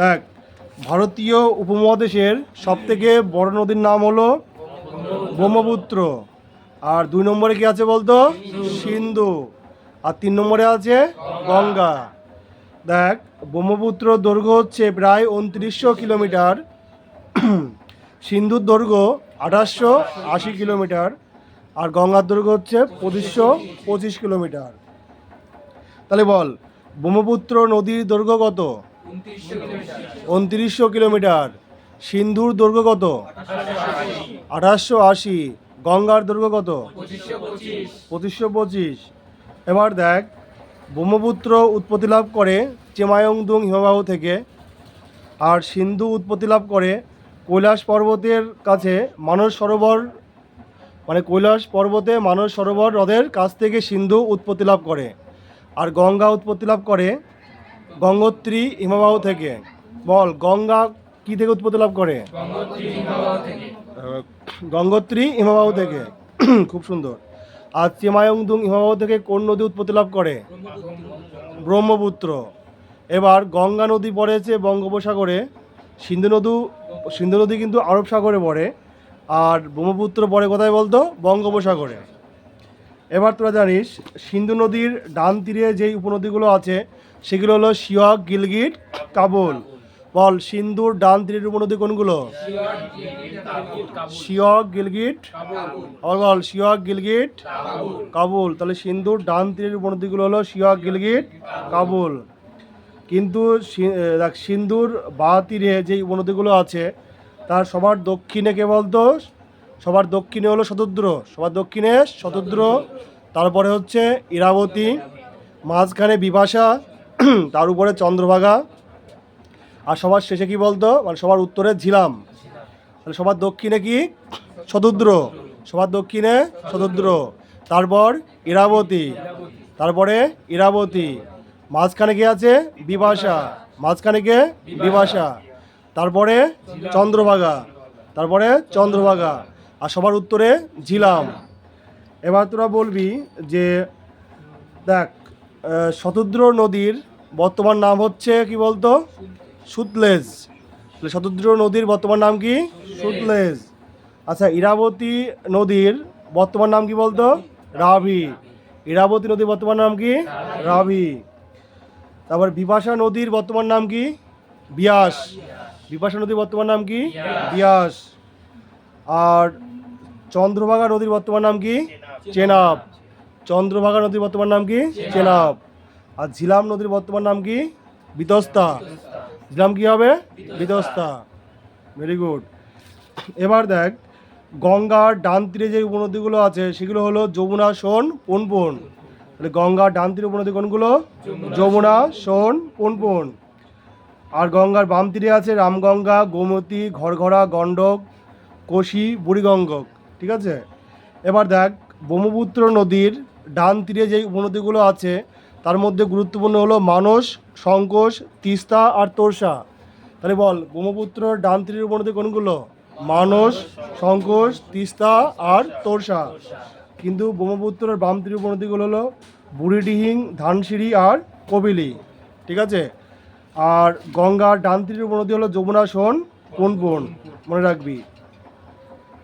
দেখ, ভারতীয় উপমহাদেশের সব থেকে বড় নদীর নাম হলো ব্রহ্মপুত্র। আর দুই নম্বরে কি আছে বলতো? সিন্ধু। আর তিন নম্বরে আছে গঙ্গা। দেখ, ব্রহ্মপুত্র দৈর্ঘ্য হচ্ছে প্রায় উনত্রিশশো কিলোমিটার। সিন্ধুর দৈর্ঘ্য আঠাশশো আশি কিলোমিটার। আর গঙ্গার দৈর্ঘ্য হচ্ছে পঁচিশশো পঁচিশ কিলোমিটার। তাহলে বল, ব্রহ্মপুত্র নদীর দৈর্ঘ্য কত? উনত্রিশশো কিলোমিটার। সিন্ধুর দৈর্ঘ্য কত? আঠাশশো আশি। গঙ্গার দৈর্ঘ্য কত? পঁচিশশো পঁচিশ। এবার দেখ, ব্রহ্মপুত্র উৎপত্তি লাভ করে চেমায়ংদুং হিমবাহ থেকে আর সিন্ধু উৎপত্তি লাভ করে কৈলাস পর্বতের কাছে মানস সরোবর মানে কৈলাস পর্বতে মানস সরোবর হ্রদের কাছ থেকে সিন্ধু উৎপত্তি লাভ করে আর গঙ্গা উৎপত্তি লাভ করে গঙ্গোত্রী হিমবাহ থেকে। বল, গঙ্গা কি থেকে উৎপত্তি লাভ করে? গঙ্গোত্রী হিমবাহ থেকে। খুব সুন্দর। আর চেমায়ংদুং হিমবাহ থেকে কোন নদী উৎপত্তি লাভ করে? ব্রহ্মপুত্র। এবার গঙ্গা নদী পড়েছে বঙ্গোপসাগরে। সিন্ধু নদী সিন্ধু নদী কিন্তু আরব সাগরে পড়ে। আর ব্রহ্মপুত্র পড়ে কোথায় বলতো? বঙ্গোপসাগরে। এবার তোরা জানিস, সিন্ধু নদীর ডান তীরে যেই উপনদীগুলো আছে সেগুলো হলো শিয়ক গিলগিট, কাবুল। বল সিন্ধুর ডান তীরের উপনদী কোনগুলো? শিয়ক গিলগিট। আবার বল শিয়ক গিলগিট, কাবুল। তাহলে সিন্ধুর ডান তীরের উপনদীগুলো হলো শিয়ক গিলগিট, কাবুল। কিন্তু দেখ সিন্ধুর বা তীরে যে উপনদীগুলো আছে, তার সবার দক্ষিণে কে বলতো? সবার দক্ষিণে হলো শতদ্র। সবার দক্ষিণে শতদ্র, তারপরে হচ্ছে ইরাবতী, মাঝখানে বিপাশা তার উপরে চন্দ্রভাগা। আর সবার শেষে কি বলতো? মানে সবার উত্তরে ঝিলাম। তাহলে সবার দক্ষিণে কি? শতদ্র। সবার দক্ষিণে শতদ্র। তারপর ইরাবতী। তারপরে ইরাবতী। মাঝখানে কি আছে? বিভাষা মাঝখানে কে? বিভাষা তারপরে চন্দ্রভাগা। তারপরে চন্দ্রভাগা। আর সবার উত্তরে ঝিলাম। এবার তোরা বলবি যে, দেখ শতদ্র নদীর বর্তমান নাম হচ্ছে কি বলতো? সুতলেজ। শতদ্র নদীর বর্তমান নাম কি? সুতলেজ। আচ্ছা ইরাবতী নদীর বর্তমান নাম কি বলতো? রাভি ইরাবতী নদীর বর্তমান নাম কি? রাভি তারপর বিপাশা নদীর বর্তমান নাম কি? বিয়াস। বিপাশা নদীর বর্তমান নাম কি? বিয়াস। আর চন্দ্রভাগা নদীর বর্তমান নাম কি? চেনাব। চন্দ্রভাগা নদীর বর্তমান নাম কি? চেনাব আর ঝিলাম নদীর বর্তমান নাম কি? বিতস্তা। ঝিলাম কি হবে? বিতস্তা। ভেরি গুড এবার দেখ গঙ্গার ডান তীরে যে উপনদীগুলো আছে সেগুলো হলো যমুনা সোন পুনপুন। তাহলে গঙ্গার ডান তীরে উপনদী কোনগুলো? যমুনা সোন পুনপুন। আর গঙ্গার বাম তীরে আছে রামগঙ্গা গোমতী ঘরঘরা গণ্ডক কোশি বুড়িগঙ্গক। ঠিক আছে? এবার দেখ ব্রহ্মপুত্র নদীর ডান তীরে যেই উপনদীগুলো আছে, তার মধ্যে গুরুত্বপূর্ণ হলো মানস, সংকোষ, তিস্তা আর তোরসা। তাহলে বল, ব্রহ্মপুত্র ডান তীরের উপনদী কোনগুলো? মানস, সংকোষ, তিস্তা আর তোরসা। কিন্তু ব্রহ্মপুত্রের বাম তীরের উপনদীগুলো হলো বুড়িডিহিং, ধানসিঁড়ি আর কবিলি। ঠিক আছে? আর গঙ্গার ডান তীরের উপনদী হলো যমুনা সোন পুনপুন মনে রাখবি।